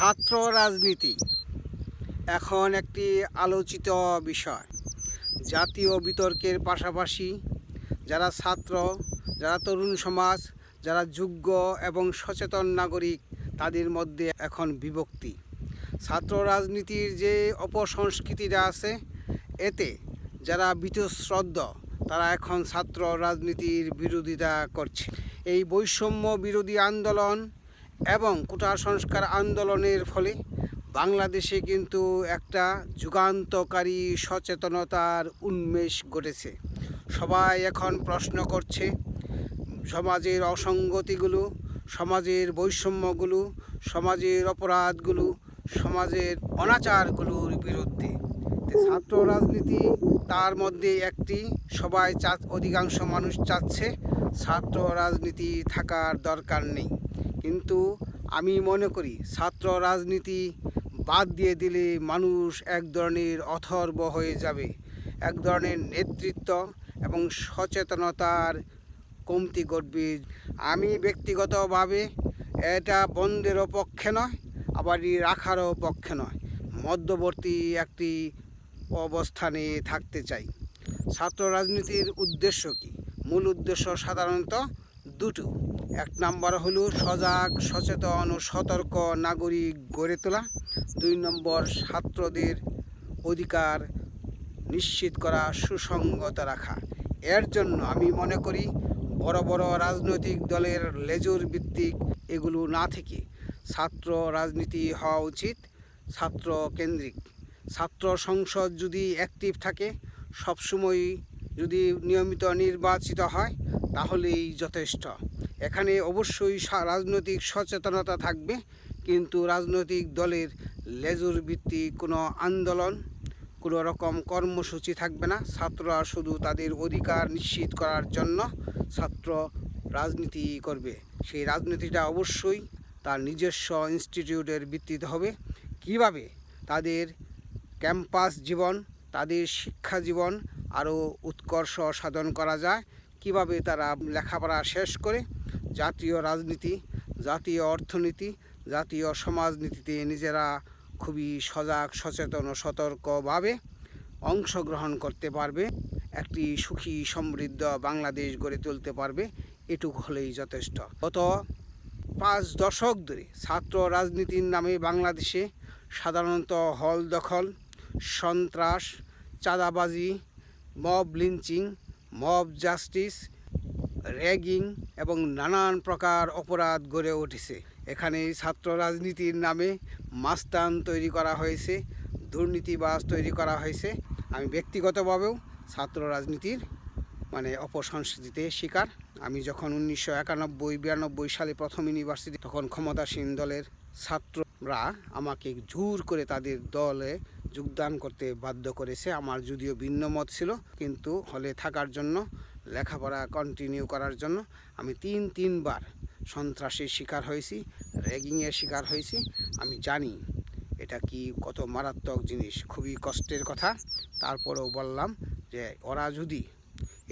ছাত্র রাজনীতি এখন একটি আলোচিত বিষয়। জাতীয় বিতর্কের পাশাপাশি যারা ছাত্র, যারা তরুণ সমাজ, যারা যোগ্য এবং সচেতন নাগরিক, তাদের মধ্যে এখন বিভক্তি। ছাত্র রাজনীতির যে অপসংস্কৃতিটা আছে, এতে যারা বীতশ্রদ্ধ, তারা এখন ছাত্র রাজনীতির বিরোধিতা করছে। এই বৈষম্য বিরোধী আন্দোলন এবং কোটা সংস্কার আন্দোলনের ফলে বাংলাদেশে কিন্তু একটা যুগান্তকারী সচেতনতার উন্মেষ ঘটেছে। সবাই এখন প্রশ্ন করছে, সমাজের অসঙ্গতিগুলো, সমাজের বৈষম্যগুলো, সমাজের অপরাধগুলো, সমাজের অনাচারগুলোর বিরুদ্ধে। ছাত্র রাজনীতি তার মধ্যে একটি, সবাই চা, অধিকাংশ মানুষ চাচ্ছে ছাত্র রাজনীতি থাকার দরকার নেই। কিন্তু আমি মনে করি ছাত্র রাজনীতি বাদ দিয়ে দিলে মানুষ এক ধরনের অথর্ব হয়ে যাবে, এক ধরনের নেতৃত্ব এবং সচেতনতার কমতি ঘটবে। আমি ব্যক্তিগতভাবে এটা বন্ধেরও পক্ষে নয়, আবার রাখারও পক্ষে নয়। মধ্যবর্তী একটি অবস্থানে থাকতে চাই। ছাত্র রাজনীতির উদ্দেশ্য কি? মূল উদ্দেশ্য সাধারণত দুটো। এক নম্বর হলো সজাগ, সচেতন ও সতর্ক নাগরিক গড়ে তোলা। দুই নম্বর, ছাত্রদের অধিকার নিশ্চিত করা, সুসংগত রাখা। এর জন্য আমি মনে করি বড় বড় রাজনৈতিক দলের লেজুর ভিত্তিক এগুলো না থেকে ছাত্র রাজনীতি হওয়া উচিত, ছাত্র কেন্দ্রিক। ছাত্র সংসদ যদি অ্যাক্টিভ থাকে, সবসময়ই যদি নিয়মিত নির্বাচিত হয় তাহলেই যথেষ্ট। এখানে অবশ্যই রাজনৈতিক সচেতনতা থাকবে, কিন্তু রাজনৈতিক দলের লেজুর ভিত্তিক কোনো আন্দোলন, কোনো রকম কর্মসূচি থাকবে না। ছাত্ররা শুধু তাদের অধিকার নিশ্চিত করার জন্য ছাত্র রাজনীতি করবে। সেই রাজনীতিটা অবশ্যই তার নিজস্ব ইনস্টিটিউটের ভিত্তিতে হবে। কীভাবে? তাদের ক্যাম্পাস জীবন, তাদের শিক্ষা জীবন আরও উৎকর্ষ সাধন করা যায়। কীভাবে তারা লেখাপড়া শেষ করে? জাতীয় রাজনীতি, জাতীয় অর্থনীতি, জাতীয় সমাজনীতিতে নিজেরা খুবই সজাগ, সচেতন ও সতর্কভাবে অংশগ্রহণ করতে পারবে, একটি সুখী, সমৃদ্ধ বাংলাদেশ গড়ে তুলতে পারবে, এটুকু হলেই যথেষ্ট। গত পাঁচ দশক ধরে ছাত্র রাজনীতির নামে বাংলাদেশে সাধারণত হল দখল সন্ত্রাস, চাঁদাবাজি, mob lynching mob justice, ragging এবং নানান প্রকার অপরাধ গড়ে উঠেছে। এখানে ছাত্র রাজনীতির নামে মাস্তান তৈরি করা হয়েছে, দুর্নীতিবাজ তৈরি করা হয়েছে। আমি ব্যক্তিগতভাবেও ছাত্র রাজনীতির মানে অপসংস্কৃতিতে শিকার। আমি যখন উনিশশো একানব্বই, বিরানব্বই সালে প্রথম ইউনিভার্সিটি, তখন ক্ষমতাসীন দলের ছাত্ররা আমাকে জোর করে তাদের দলে যোগদান করতে বাধ্য করেছে। আমার যদিও ভিন্ন মত ছিল, কিন্তু হলে থাকার জন্য, লেখাপড়া কন্টিনিউ করার জন্য আমি তিন, তিনবার সন্ত্রাসের শিকার হয়েছি, র্যাগিংয়ের শিকার হয়েছি। আমি জানি এটা কি কত মারাত্মক জিনিস, খুবই কষ্টের কথা। তারপরেও বললাম যে, ওরা যদি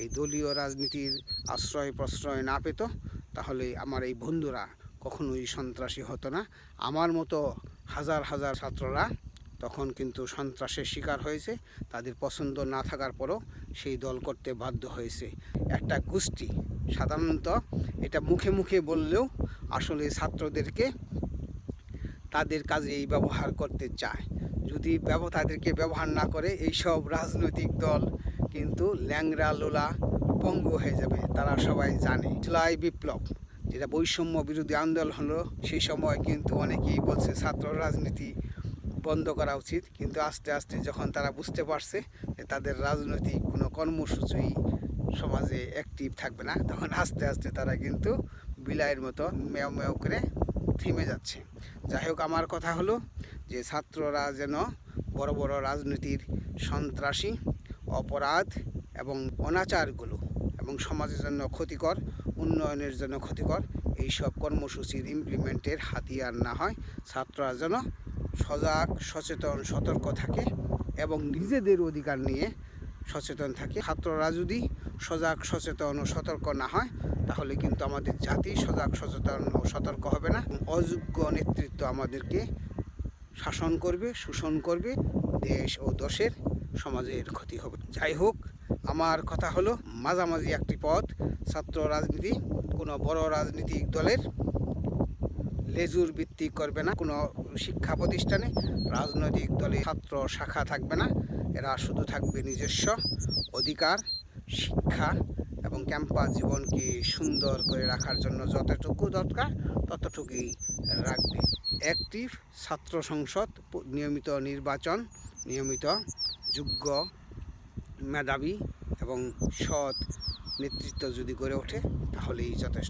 এই দলীয় রাজনীতির আশ্রয় প্রশ্রয় না পেত, তাহলে আমার এই বন্ধুরা কখনোই সন্ত্রাসী হতো না। আমার মতো হাজার হাজার ছাত্ররা তখন কিন্তু সন্ত্রাসের শিকার হয়েছে। তাদের পছন্দ না থাকার পরও সেই দল করতে বাধ্য হয়েছে। একটা গোষ্ঠী সাধারণত এটা মুখে মুখে বললেও আসলে ছাত্রদেরকে তাদের কাজেই ব্যবহার করতে চায়। যদি তাদেরকে ব্যবহার না করে এইসব রাজনৈতিক দল কিন্তু ল্যাংরা লোলা, পঙ্গু হয়ে যাবে, তারা সবাই জানে। জুলাই বিপ্লব, যেটা বৈষম্য বিরোধী আন্দোলন হলো, সেই সময় কিন্তু অনেকেই বলছে ছাত্র রাজনীতি বন্ধ করা উচিত। কিন্তু আস্তে আস্তে যখন তারা বুঝতে পারছে যে তাদের রাজনৈতিক কোনো কর্মসূচি সমাজে অ্যাক্টিভ থাকবে না, তখন আস্তে আস্তে তারা কিন্তু বিলাইয়ের মতো মেয় মেয় করে থেমে যাচ্ছে। যাই হোক, আমার কথা হলো যে ছাত্ররা যেন বড় বড় রাজনীতির সন্ত্রাসী, অপরাধ এবং অনাচারগুলো এবং সমাজের জন্য ক্ষতিকর, উন্নয়নের জন্য ক্ষতিকর, এইসব কর্মসূচির ইমপ্লিমেন্টের হাতিয়ার না হয়, ছাত্ররা যেন সজাগ, সচেতন, সতর্ক থাকে এবং নিজেদের অধিকার নিয়ে সচেতন থাকে। ছাত্ররা যদি সজাগ, সচেতন ও সতর্ক না হয়, তাহলে কিন্তু আমাদের জাতি সজাগ, সচেতন ও সতর্ক হবে না। অযোগ্য নেতৃত্ব আমাদেরকে শাসন করবে, শোষণ করবে, দেশ ও দশের সমাজের ক্ষতি হবে। যাই হোক, আমার কথা হলো, মাঝামাঝি একটি পথ, ছাত্র রাজনীতি, কোনো বড় রাজনৈতিক দলের লেজুর ভিত্তিক করবে না, কোনো শিক্ষা প্রতিষ্ঠানে, রাজনৈতিক দলে ছাত্র শাখা থাকবে না, এরা শুধু থাকবে নিজস্ব অধিকার, শিক্ষা এবং ক্যাম্পাস জীবনকে সুন্দর করে রাখার জন্য যতটুকু দরকার, ততটুকুই রাখবে। অ্যাক্টিভ ছাত্র সংসদ, নিয়মিত নির্বাচন, নিয়মিত যোগ্য মেধাবী এবং সৎ নেতৃত্ব যদি গড়ে ওঠে, তাহলেই যথেষ্ট।